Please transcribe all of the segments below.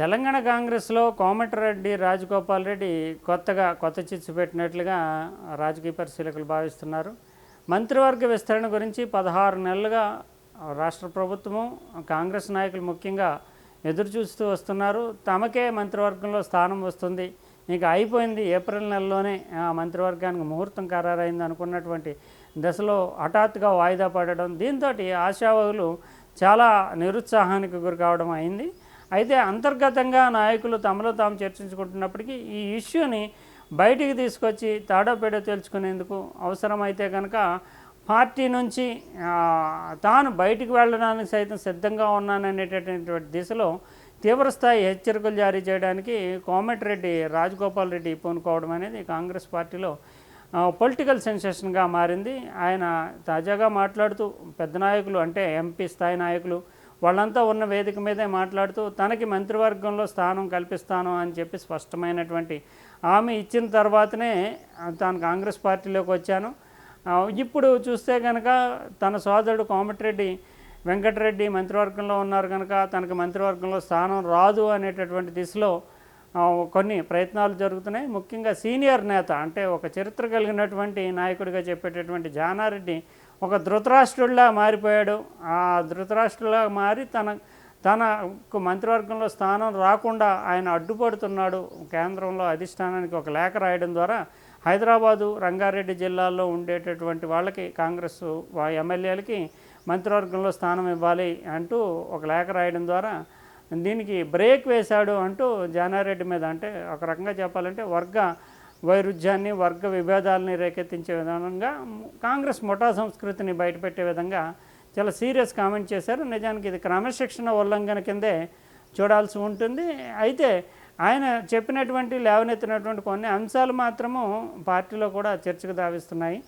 తెలంగాణ కాంగ్రెస్లో కోమటిరెడ్డి రాజగోపాల్ రెడ్డి కొత్తగా కొత్త చిచ్చు పెట్టినట్లుగా రాజకీయ పరిశీలకులు భావిస్తున్నారు. మంత్రివర్గ విస్తరణ గురించి పదహారు నెలలుగా రాష్ట్ర ప్రభుత్వము కాంగ్రెస్ నాయకులు ముఖ్యంగా ఎదురు చూస్తూ వస్తున్నారు. తమకే మంత్రివర్గంలో స్థానం వస్తుంది. ఇక అయిపోయింది ఏప్రిల్ నెలలోనే ఆ మంత్రివర్గానికి ముహూర్తం ఖరారైంది అనుకున్నటువంటి దశలో హఠాత్తుగా వాయిదా పడడం. దీంతో ఆశావాహులు చాలా నిరుత్సాహానికి గురి కావడం అయింది. అయితే అంతర్గతంగా నాయకులు తమలో తాము చర్చించుకుంటున్నప్పటికీ ఈ ఇష్యూని బయటికి తీసుకొచ్చి తాడోపేడో తెలుసుకునేందుకు అవసరమైతే కనుక పార్టీ నుంచి తాను బయటికి వెళ్ళడానికి సైతం సిద్ధంగా ఉన్నాననేటటువంటి దిశలో తీవ్రస్థాయి హెచ్చరికలు జారీ చేయడానికి కోమటిరెడ్డి రాజగోపాల్ రెడ్డి పూనుకోవడం అనేది కాంగ్రెస్ పార్టీలో పొలిటికల్ సెన్సేషన్గా మారింది. ఆయన తాజాగా మాట్లాడుతూ పెద్ద నాయకులు అంటే ఎంపీ స్థాయి నాయకులు వాళ్ళంతా ఉన్న వేదిక మీదే మాట్లాడుతూ తనకి మంత్రివర్గంలో స్థానం కల్పిస్తాను అని చెప్పి స్పష్టమైనటువంటి ఆమె ఇచ్చిన తర్వాతనే తాను కాంగ్రెస్ పార్టీలోకి వచ్చాను. ఇప్పుడు చూస్తే కనుక తన సోదరుడు కోమటిరెడ్డి వెంకటరెడ్డి మంత్రివర్గంలో ఉన్నారు కనుక తనకు మంత్రివర్గంలో స్థానం రాదు అనేటటువంటి దిశలో కొన్ని ప్రయత్నాలు జరుగుతున్నాయి. ముఖ్యంగా సీనియర్ నేత అంటే ఒక చరిత్ర కలిగినటువంటి నాయకుడిగా చెప్పేటటువంటి జానారెడ్డి ఒక ధృతరాష్ట్రుడిలా మారిపోయాడు. ఆ ధృతరాష్ట్రులా మారి తన తనకు మంత్రివర్గంలో స్థానం రాకుండా ఆయన అడ్డుపడుతున్నాడు. కేంద్రంలో అధిష్టానానికి ఒక లేఖ రాయడం ద్వారా హైదరాబాదు రంగారెడ్డి జిల్లాల్లో ఉండేటటువంటి వాళ్ళకి కాంగ్రెస్ ఎమ్మెల్యేలకి మంత్రివర్గంలో స్థానం ఇవ్వాలి అంటూ ఒక లేఖ రాయడం ద్వారా దీనికి బ్రేక్ వేశాడు అంటూ జానారెడ్డి మీద అంటే ఒక రకంగా చెప్పాలంటే వర్గ వైరుధ్యాన్ని వర్గ విభేదాలని రేకెత్తించే విధంగా కాంగ్రెస్ ముఠా సంస్కృతిని బయటపెట్టే విధంగా చాలా సీరియస్ కామెంట్ చేశారు. నిజానికి ఇది క్రమశిక్షణ ఉల్లంఘన కిందే చూడాల్సి ఉంటుంది. అయితే ఆయన చెప్పినటువంటి లేవనెత్తినటువంటి కొన్ని అంశాలు మాత్రము పార్టీలో కూడా చర్చకు దావిస్తున్నాయి.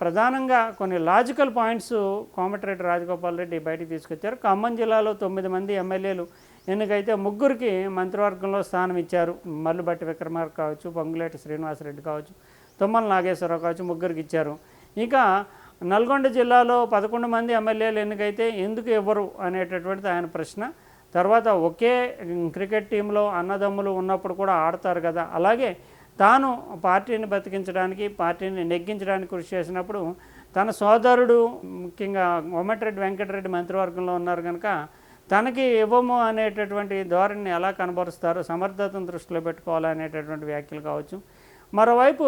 ప్రధానంగా కొన్ని లాజికల్ పాయింట్స్ కోమటిరెడ్డి రాజగోపాల్ రెడ్డి బయటికి తీసుకొచ్చారు. ఖమ్మం జిల్లాలో తొమ్మిది మంది ఎమ్మెల్యేలు ఎన్నికైతే ముగ్గురికి మంత్రివర్గంలో స్థానం ఇచ్చారు. మల్లుబట్టి విక్రమార్ కావచ్చు పొంగులేటి శ్రీనివాసరెడ్డి కావచ్చు తుమ్మల నాగేశ్వరరావు కావచ్చు ముగ్గురికి ఇచ్చారు. ఇంకా నల్గొండ జిల్లాలో పదకొండు మంది ఎమ్మెల్యేలు ఎన్నికైతే ఎందుకు ఇవ్వరు అనేటటువంటిది ఆయన ప్రశ్న. తర్వాత ఒకే క్రికెట్ టీంలో అన్నదమ్ములు ఉన్నప్పుడు కూడా ఆడతారు కదా. అలాగే తాను పార్టీని బతికించడానికి పార్టీని నెగ్గించడానికి కృషి చేసినప్పుడు తన సోదరుడు ముఖ్యంగా కోమటిరెడ్డి వెంకటరెడ్డి మంత్రివర్గంలో ఉన్నారు కనుక తనకి ఇవ్వము అనేటటువంటి ధోరణిని ఎలా కనబరుస్తారు సమర్థతను దృష్టిలో పెట్టుకోవాలనేటటువంటి వ్యాఖ్యలు కావచ్చు. మరోవైపు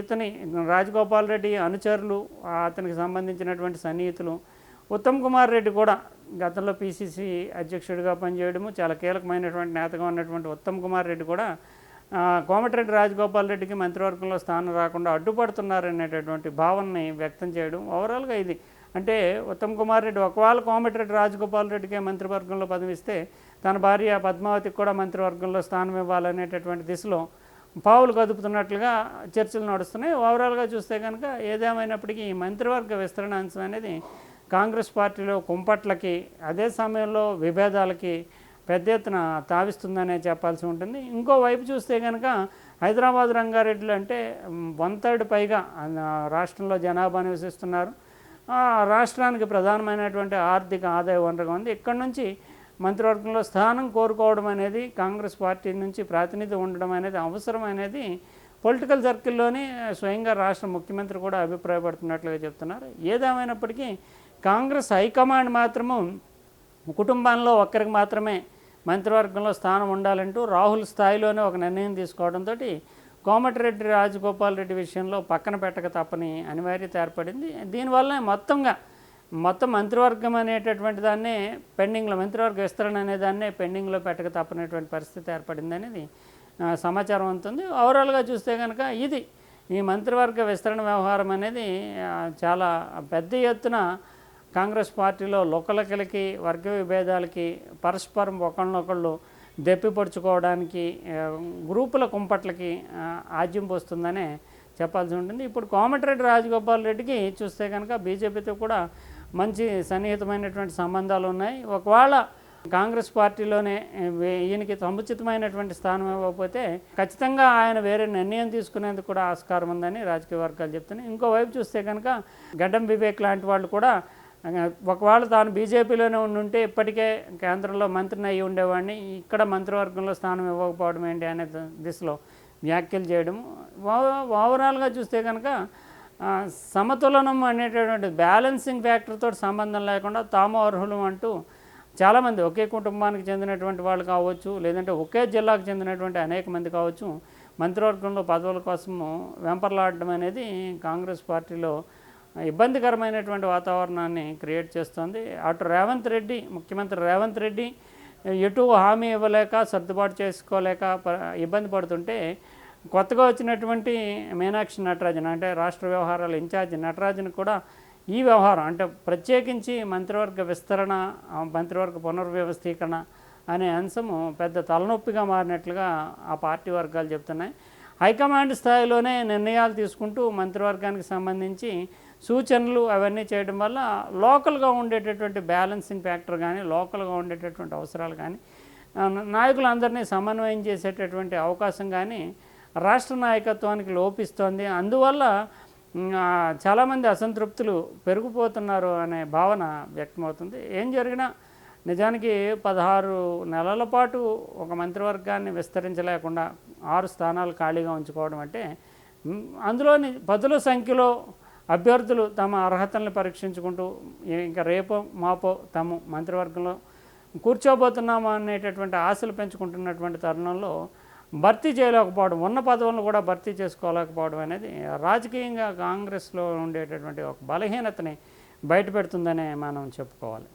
ఇతని రాజగోపాల్ రెడ్డి అనుచరులు అతనికి సంబంధించినటువంటి సన్నిహితులు ఉత్తమ్ కుమార్ రెడ్డి కూడా గతంలో పీసీసీ అధ్యక్షుడిగా పనిచేయడము చాలా కీలకమైనటువంటి నేతగా ఉన్నటువంటి ఉత్తమ్ కుమార్ రెడ్డి కూడా కోమటిరెడ్డి రాజగోపాల్ రెడ్డికి మంత్రివర్గంలో స్థానం రాకుండా అడ్డుపడుతున్నారనేటటువంటి భావనని వ్యక్తం చేయడం ఓవరాల్గా ఇది. అంటే ఉత్తమ్ కుమార్ రెడ్డి ఒకవేళ కోమటిరెడ్డి రాజగోపాల్ రెడ్డికే మంత్రివర్గంలో పదవిస్తే తన భార్య పద్మావతికి కూడా మంత్రివర్గంలో స్థానం ఇవ్వాలనేటటువంటి దిశలో పావులు కదుపుతున్నట్లుగా చర్చలు నడుస్తున్నాయి. ఓవరాల్గా చూస్తే కనుక ఏదేమైనప్పటికీ ఈ మంత్రివర్గ విస్తరణ అంశం అనేది కాంగ్రెస్ పార్టీలో కుంపట్లకి అదే సమయంలో విభేదాలకి పెద్ద ఎత్తున తావిస్తుందనే చెప్పాల్సి ఉంటుంది. ఇంకో వైపు చూస్తే కనుక హైదరాబాద్ రంగారెడ్డిలో అంటే వన్ థర్డ్ పైగా రాష్ట్రంలో జనాభా నివసిస్తున్నారు. రాష్ట్రానికి ప్రధానమైనటువంటి ఆర్థిక ఆదాయ వనరుగా ఉంది. ఇక్కడి నుంచి మంత్రివర్గంలో స్థానం కోరుకోవడం అనేది కాంగ్రెస్ పార్టీ నుంచి ప్రాతినిధ్యం ఉండడం అనేది అవసరం అనేది పొలిటికల్ సర్కిల్లోనే స్వయంగా రాష్ట్ర ముఖ్యమంత్రి కూడా అభిప్రాయపడుతున్నట్లుగా చెప్తున్నారు. ఏదేమైనప్పటికీ కాంగ్రెస్ హైకమాండ్ మాత్రము కుటుంబంలో ఒక్కరికి మాత్రమే మంత్రివర్గంలో స్థానం ఉండాలంటూ రాహుల్ స్థాయిలోనే ఒక నిర్ణయం తీసుకోవడంతో కోమటిరెడ్డి రాజగోపాల్ రెడ్డి విషయంలో పక్కన పెట్టక తప్పని అనివార్యత ఏర్పడింది. దీనివల్ల మొత్తంగా మొత్తం మంత్రివర్గం అనేటటువంటి దాన్నే పెండింగ్లో మంత్రివర్గ విస్తరణ అనే దాన్నే పెండింగ్లో పెట్టక తప్పనేటువంటి పరిస్థితి ఏర్పడింది అనేది సమాచారం ఉంటుంది ఓవరాల్గా చూస్తే కనుక ఇది ఈ మంత్రివర్గ విస్తరణ వ్యవహారం అనేది చాలా పెద్ద ఎత్తున కాంగ్రెస్ పార్టీలో లోకలకలకి వర్గ విభేదాలకి పరస్పరం ఒకళ్ళనొకళ్ళు దెప్పిపరుచుకోవడానికి గ్రూపుల కుంపట్లకి ఆజ్యం పోస్తుందనే చెప్పాల్సి ఉంటుంది. ఇప్పుడు కోమటిరెడ్డి రాజగోపాల్ రెడ్డికి చూస్తే కనుక బీజేపీతో కూడా మంచి సన్నిహితమైనటువంటి సంబంధాలు ఉన్నాయి. ఒకవేళ కాంగ్రెస్ పార్టీలోనే ఈయనకి సముచితమైనటువంటి స్థానం ఇవ్వకపోతే ఖచ్చితంగా ఆయన వేరే నిర్ణయం తీసుకునేందుకు కూడా ఆస్కారం ఉందని రాజకీయ వర్గాలు చెప్తున్నాయి. ఇంకోవైపు చూస్తే కనుక గడ్డం వివేక్ లాంటి వాళ్ళు కూడా ఒకవేళ తాను బీజేపీలోనే ఉండుంటే ఇప్పటికే కేంద్రంలో మంత్రిని అయ్యి ఉండేవాడిని. ఇక్కడ మంత్రివర్గంలో స్థానం ఇవ్వకపోవడం ఏంటి అనే దిశలో వ్యాఖ్యలు చేయడం. ఓవరాల్గా చూస్తే కనుక సమతులనం అనేటటువంటి బ్యాలెన్సింగ్ ఫ్యాక్టర్తో సంబంధం లేకుండా తాము అర్హులు అంటూ చాలామంది ఒకే కుటుంబానికి చెందినటువంటి వాళ్ళు కావచ్చు లేదంటే ఒకే జిల్లాకు చెందినటువంటి అనేక మంది కావచ్చు మంత్రివర్గంలో పదవుల కోసము వెంపర్లాడడం అనేది కాంగ్రెస్ పార్టీలో ఇబ్బందికరమైనటువంటి వాతావరణాన్ని క్రియేట్ చేస్తోంది. అటు రేవంత్ రెడ్డి ముఖ్యమంత్రి రేవంత్ రెడ్డి ఎటు హామీ ఇవ్వలేక సర్దుబాటు చేసుకోలేక ప- ఇబ్బంది పడుతుంటే కొత్తగా వచ్చినటువంటి మీనాక్షి నటరాజన్ అంటే రాష్ట్ర వ్యవహారాల ఇన్ఛార్జ్ నటరాజన్ కూడా ఈ వ్యవహారం అంటే ప్రత్యేకించి మంత్రివర్గ విస్తరణ మంత్రివర్గ పునర్వ్యవస్థీకరణ అనే అంశము పెద్ద తలనొప్పిగా మారినట్లుగా ఆ పార్టీ వర్గాలు చెప్తున్నాయి. హైకమాండ్ స్థాయిలోనే నిర్ణయాలు తీసుకుంటూ మంత్రివర్గానికి సంబంధించి సూచనలు అవన్నీ చేయడం వల్ల లోకల్గా ఉండేటటువంటి బ్యాలెన్సింగ్ ఫ్యాక్టర్ కానీ లోకల్గా ఉండేటటువంటి అవసరాలు కానీ నాయకులందరినీ సమన్వయం చేసేటటువంటి అవకాశం కానీ రాష్ట్ర నాయకత్వానికి లోపిస్తోంది. అందువల్ల చాలామంది అసంతృప్తులు పెరిగిపోతున్నారు అనే భావన వ్యక్తమవుతుంది. ఏం జరిగినా నిజానికి పదహారు నెలల పాటు ఒక మంత్రివర్గాన్ని విస్తరించలేకుండా ఆరు స్థానాలు ఖాళీగా ఉంచుకోవడం అంటే అందులోని పదుల సంఖ్యలో అభ్యర్థులు తమ అర్హతలను పరీక్షించుకుంటూ ఇంకా రేపో మాపో తాము మంత్రివర్గంలో కూర్చోబోతున్నామా అనేటటువంటి ఆశలు పెంచుకుంటున్నటువంటి తరుణంలో భర్తీ చేయలేకపోవడం ఉన్న పదవులను కూడా భర్తీ చేసుకోలేకపోవడం అనేది రాజకీయంగా కాంగ్రెస్లో ఉండేటటువంటి ఒక బలహీనతని బయటపెడుతుందనే మనం చెప్పుకోవాలి.